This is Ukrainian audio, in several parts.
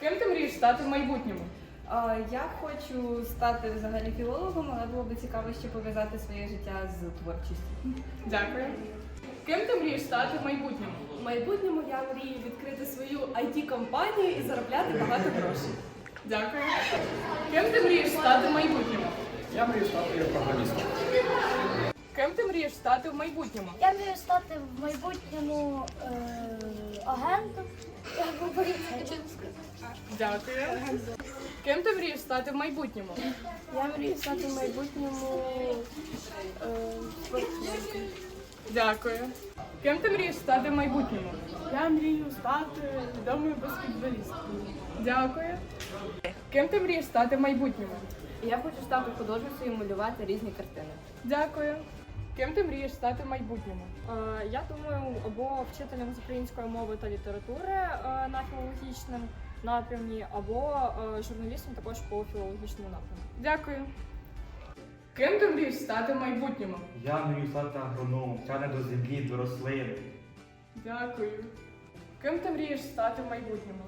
Ким ти мрієш стати в майбутньому? А, Я хочу стати взагалі філологом, але було б цікаво ще пов'язати своє життя з творчістю. Дякую. Ким ти мрієш стати в майбутньому? В майбутньому я мрію відкрити свою IT-компанію і заробляти багато грошей. Дякую. Ким ти мрієш стати в майбутньому? Я мрію стати програмістом. Ким ти мрієш стати в майбутньому? Я мрію стати в майбутньому е, агентом або поліцейським. Дякую. Ким ти мрієш стати в майбутньому? Я мрію стати в майбутньому е, спортсменкою. Дякую. Ким ти мрієш стати в майбутньому? Я мрію стати відомою баскетболісткою. Дякую. Ким ти мрієш стати в майбутньому? Я хочу стати художницею і малювати різні картини. Дякую. Ким ти мрієш стати в майбутньому? Е, Я думаю, або вчителем з української мови та літератури е, на філологічному напрямі, або е, журналістом також по філологічному напрямку. Дякую. Ким ти мрієш стати в майбутньому? Я мрію стати агрономом, тягне до землі, до рослин. Дякую. Ким ти мрієш стати в майбутньому?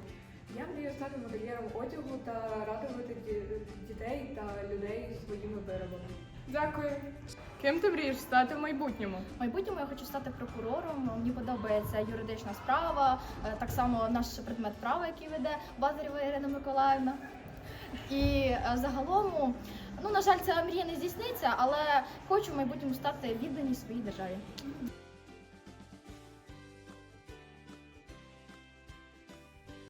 Я мрію стати модельєром одягу та радувати дітей та людей своїми виробами. Дякую. Ким ти мрієш стати в майбутньому? В майбутньому я хочу стати прокурором. Мені подобається юридична справа, е, так само наш предмет права, який веде Базарєва Ірина Миколаївна. І е, загалом, ну на жаль, ця мрія не здійсниться, але хочу в майбутньому стати віддані своїй державі.